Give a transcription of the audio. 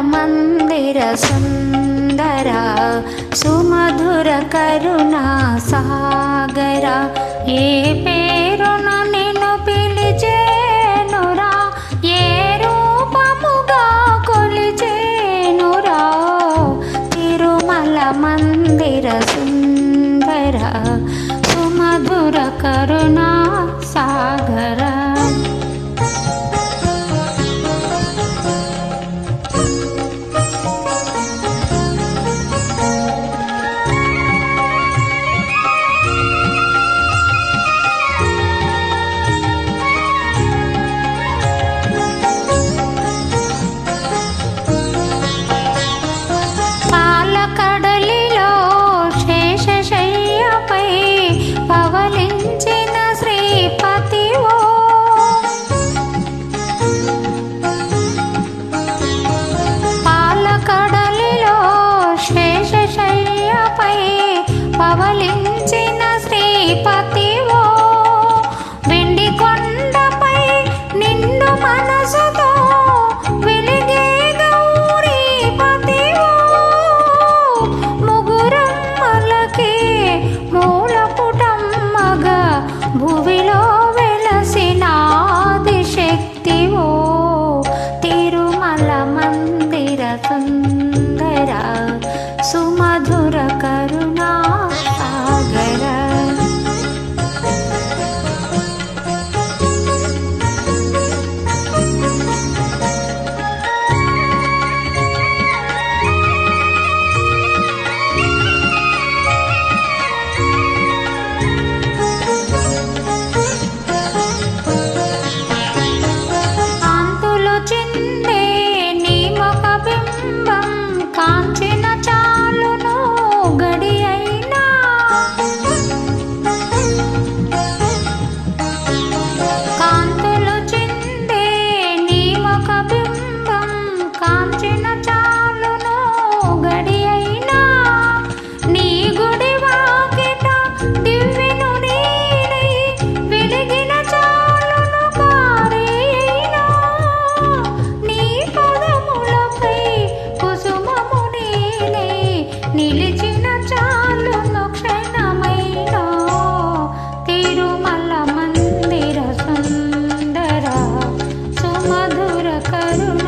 మందిర సుందర సుమధుర కరుణా సాగర. ఏ పేరున నిన్ను పిలిచేనురా? ఏ రూపముగా కొలిచేనురా? తిరుమల మందిర సుందర సుమధుర కరుణా పవలించిన శ్రీపతివో వెండి కొండపై నిండు మనసుతో వెలిగే గౌరీపతివో. ముగురమ్మలకే మూల పుటమ్మగా భువిలో వెలసిన ఆదిశక్తివో. తిరుమల మందిర సుందర करुणा